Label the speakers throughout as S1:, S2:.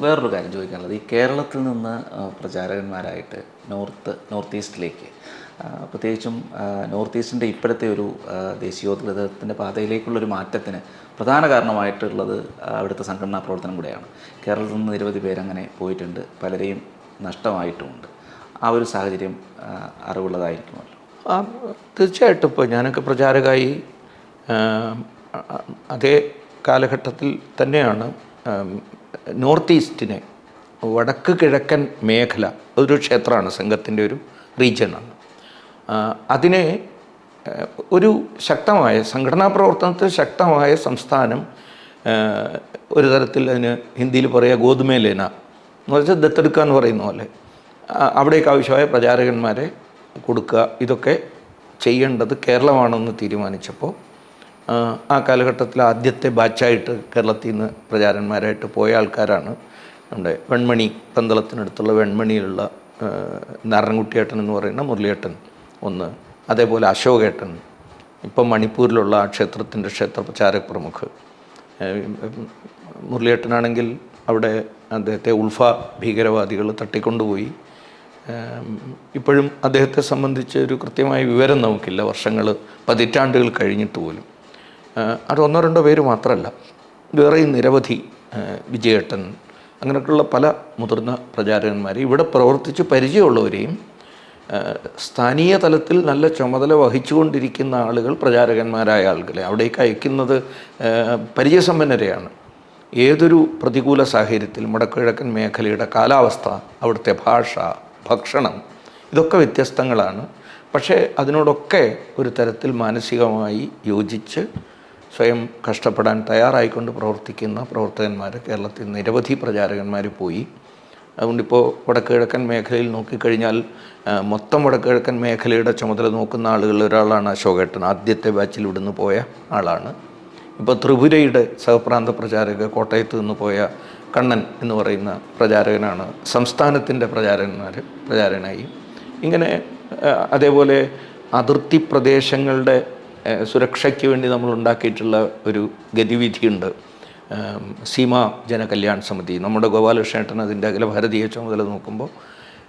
S1: വേറൊരു കാര്യം ചോദിക്കാനുള്ളത്. ഈ കേരളത്തിൽ നിന്ന് പ്രചാരകന്മാരായിട്ട് നോർത്ത് നോർത്ത് ഈസ്റ്റിലേക്ക് പ്രത്യേകിച്ചും നോർത്ത് ഈസ്റ്റിന്റെ ഇപ്പോഴത്തെ ഒരു ദേശീയോദ്ഗ്രഥത്തിന്റെ പാതയിലേക്കുള്ളൊരു മാറ്റത്തിന് പ്രധാന കാരണമായിട്ടുള്ളത് അവിടുത്തെ സംഘടനാ പ്രവർത്തനം കൂടെയാണ്. കേരളത്തിൽ നിന്ന് നിരവധി പേരങ്ങനെ പോയിട്ടുണ്ട്. പലരെയും നഷ്ടമായിട്ടുമുണ്ട്. ആ ഒരു സാഹചര്യം അറിവുള്ളതായിരിക്കുമല്ലോ.
S2: തീർച്ചയായിട്ടും ഇപ്പോൾ ഞാനൊക്കെ ആ, അതേ കാലഘട്ടത്തിൽ തന്നെയാണ് നോർത്ത് ഈസ്റ്റിനെ വടക്ക് കിഴക്കൻ മേഖല ഒരു ക്ഷേത്രമാണ് സംഘത്തിന്റെ ഒരു റീജിയനാണ് ആ, അതിനെ ഒരു ശക്തമായ സംഘടനാ പ്രവർത്തനത്തിൽ ശക്തമായ സംസ്ഥാനം ഒരു തരത്തിൽ അതിന് ഹിന്ദിയിൽ പറയുക ഗോതുമേലേന എന്ന് വെച്ചാൽ ദത്തെടുക്കുക എന്ന് പറയുന്ന പോലെ അവിടേക്ക് ആവശ്യമായ പ്രചാരകന്മാരെ കൊടുക്കുക ഇതൊക്കെ ചെയ്യേണ്ടത് കേരളമാണെന്ന് തീരുമാനിച്ചപ്പോൾ ആ, കാലഘട്ടത്തിൽ ആദ്യത്തെ ബാച്ചായിട്ട് കേരളത്തിൽ നിന്ന് പ്രചാരന്മാരായിട്ട് പോയ ആൾക്കാരാണ് നമ്മുടെ വെൺമണി പന്തളത്തിനടുത്തുള്ള വെൺമണിയിലുള്ള നാരായണൻകുട്ടിയേട്ടൻ എന്ന് പറയുന്ന മുരളിയേട്ടൻ ഒന്ന് അതേപോലെ അശോകേട്ടൻ ഇപ്പം മണിപ്പൂരിലുള്ള ആ ക്ഷേത്രത്തിന്റെ ക്ഷേത്ര പ്രചാരക പ്രമുഖ് മുരളിയേട്ടനാണെങ്കിൽ അവിടെ അദ്ദേഹത്തെ ഉൾഫ ഭീകരവാദികൾ തട്ടിക്കൊണ്ടുപോയി. ഇപ്പോഴും അദ്ദേഹത്തെ സംബന്ധിച്ച് ഒരു കൃത്യമായ വിവരം നമുക്കില്ല. വർഷങ്ങൾ പതിറ്റാണ്ടുകൾ കഴിഞ്ഞിട്ട് പോലും. അത് ഒന്നോ രണ്ടോ പേര് മാത്രമല്ല. വേറെയും നിരവധി വിജയേട്ടൻ അങ്ങനെയൊക്കെയുള്ള പല മുതിർന്ന പ്രചാരകന്മാർ ഇവിടെ പ്രവർത്തിച്ച് പരിചയമുള്ളവരെയും സ്ഥാനീയ തലത്തിൽ നല്ല ചുമതല വഹിച്ചുകൊണ്ടിരിക്കുന്ന ആളുകൾ പ്രചാരകന്മാരായ ആളുകളെ അവിടേക്ക് അയക്കുന്നത് പരിചയസമ്പന്നരെയാണ്. ഏതൊരു പ്രതികൂല സാഹചര്യത്തിൽ വടക്കുകിഴക്കൻ മേഖലയുടെ കാലാവസ്ഥ അവിടുത്തെ ഭാഷ ഭക്ഷണം ഇതൊക്കെ വ്യത്യസ്തങ്ങളാണ്. പക്ഷേ അതിനോടൊക്കെ ഒരു തരത്തിൽ മാനസികമായി യോജിച്ച് സ്വയം കഷ്ടപ്പെടാൻ തയ്യാറായിക്കൊണ്ട് പ്രവർത്തിക്കുന്ന പ്രവർത്തകന്മാർ കേരളത്തിൽ നിരവധി പ്രചാരകന്മാർ പോയി. അതുകൊണ്ടിപ്പോൾ വടക്കുകിഴക്കൻ മേഖലയിൽ നോക്കിക്കഴിഞ്ഞാൽ മൊത്തം വടക്കുകിഴക്കൻ മേഖലയുടെ ചുമതല നോക്കുന്ന ആളുകളിൽ ഒരാളാണ് അശോകേട്ടൻ. ആദ്യത്തെ ബാച്ചിൽ ഇവിടുന്ന് പോയ ആളാണ്. ഇപ്പോൾ ത്രിപുരയുടെ സഹപ്രാന്ത പ്രചാരക കോട്ടയത്ത് നിന്ന് പോയ കണ്ണൻ എന്ന് പറയുന്ന പ്രചാരകനാണ്. സംസ്ഥാനത്തിന്റെ പ്രചാരകന്മാർ പ്രചാരകനായി. ഇങ്ങനെ അതേപോലെ അതിർത്തി പ്രദേശങ്ങളുടെ സുരക്ഷയ്ക്ക് വേണ്ടി നമ്മൾ ഉണ്ടാക്കിയിട്ടുള്ള ഒരു ഗതിവിധിയുണ്ട്. സീമ ജനകല്യാൺ സമിതി. നമ്മുടെ ഗോപാലകൃഷ്ണേട്ടൻ അതിന്റെ അഖില ഭാരതീയ ചുമതല നോക്കുമ്പോൾ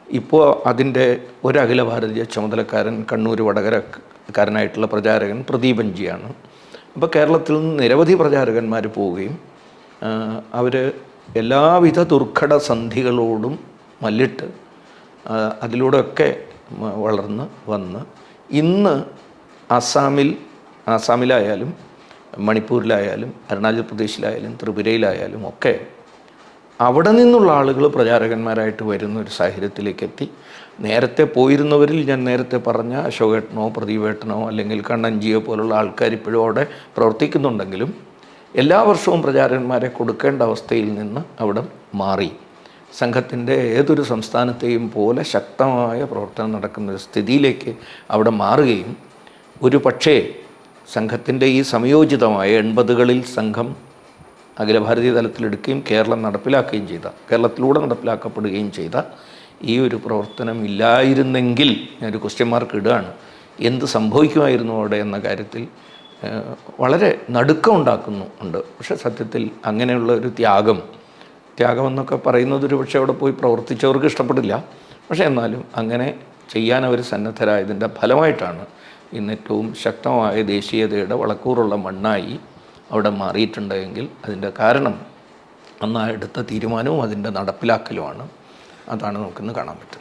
S2: ഇപ്പോൾ അതിന്റെ ഒരു അഖില ഭാരതീയ ചുമതലക്കാരൻ കണ്ണൂർ വടകരക്കാരനായിട്ടുള്ള പ്രചാരകൻ പ്രദീപൻജിയാണ് അപ്പോൾ കേരളത്തിൽ നിന്ന് നിരവധി പ്രചാരകന്മാർ പോവുകയും അവർ എല്ലാവിധ ദുർഘട സന്ധികളോടും മല്ലിട്ട് അതിലൂടെയൊക്കെ വളർന്ന് വന്ന് ഇന്ന് ആസാമിൽ ആസാമിലായാലും മണിപ്പൂരിലായാലും അരുണാചൽ പ്രദേശിലായാലും ത്രിപുരയിലായാലും ഒക്കെ അവിടെ നിന്നുള്ള ആളുകൾ പ്രചാരകന്മാരായിട്ട് വരുന്ന ഒരു സാഹചര്യത്തിലേക്ക് എത്തി നേരത്തെ പോയിരുന്നവരിൽ ഞാൻ നേരത്തെ പറഞ്ഞ അശോകേട്ടനോ പ്രദീപേട്ടനോ അല്ലെങ്കിൽ കണ്ണൻജിയോ പോലുള്ള ആൾക്കാർ ഇപ്പോഴും അവിടെ പ്രവർത്തിക്കുന്നുണ്ടെങ്കിലും എല്ലാ വർഷവും പ്രചാരകന്മാരെ കൊടുക്കേണ്ട അവസ്ഥയിൽ നിന്ന് അവിടെ മാറി. സംഘത്തിന്റെ ഏതൊരു സംസ്ഥാനത്തെയും പോലെ ശക്തമായ പ്രവർത്തനം നടക്കുന്ന ഒരു സ്ഥിതിയിലേക്ക് അവിടെ മാറുകയും ഒരു പക്ഷേ സംഘത്തിന്റെ ഈ സംയോജിതമായ എൺപതുകളിൽ സംഘം അഖിലഭാരതീയ തലത്തിലെടുക്കുകയും കേരളം നടപ്പിലാക്കുകയും ചെയ്ത കേരളത്തിലൂടെ നടപ്പിലാക്കപ്പെടുകയും ചെയ്ത ഈ ഒരു പ്രവർത്തനം ഇല്ലായിരുന്നെങ്കിൽ ഞാനൊരു ക്വസ്റ്റ്യൻ മാർക്ക് ഇടുകയാണ്. എന്ത് സംഭവിക്കുമായിരുന്നു അവിടെ എന്ന കാര്യത്തിൽ വളരെ നടുക്കം ഉണ്ടാക്കുന്നു ഉണ്ട്. പക്ഷെ സത്യത്തിൽ അങ്ങനെയുള്ള ഒരു ത്യാഗം ത്യാഗം എന്നൊക്കെ പറയുന്നത് ഒരു പക്ഷേ അവിടെ പോയി പ്രവർത്തിച്ചവർക്ക് ഇഷ്ടപ്പെടില്ല. പക്ഷേ എന്നാലും അങ്ങനെ ചെയ്യാൻ അവർ സന്നദ്ധരായതിന്റെ ഫലമായിട്ടാണ് ഇന്ന് ഏറ്റവും ശക്തമായ ദേശീയതയുടെ വളക്കൂറുള്ള മണ്ണായി അവിടെ മാറിയിട്ടുണ്ടെങ്കിൽ അതിന്റെ കാരണം അന്നാ എടുത്ത തീരുമാനവും അതിന്റെ നടപ്പിലാക്കലുമാണ്. അതാണ് നമുക്കിന്ന് കാണാൻ പറ്റുന്നത്.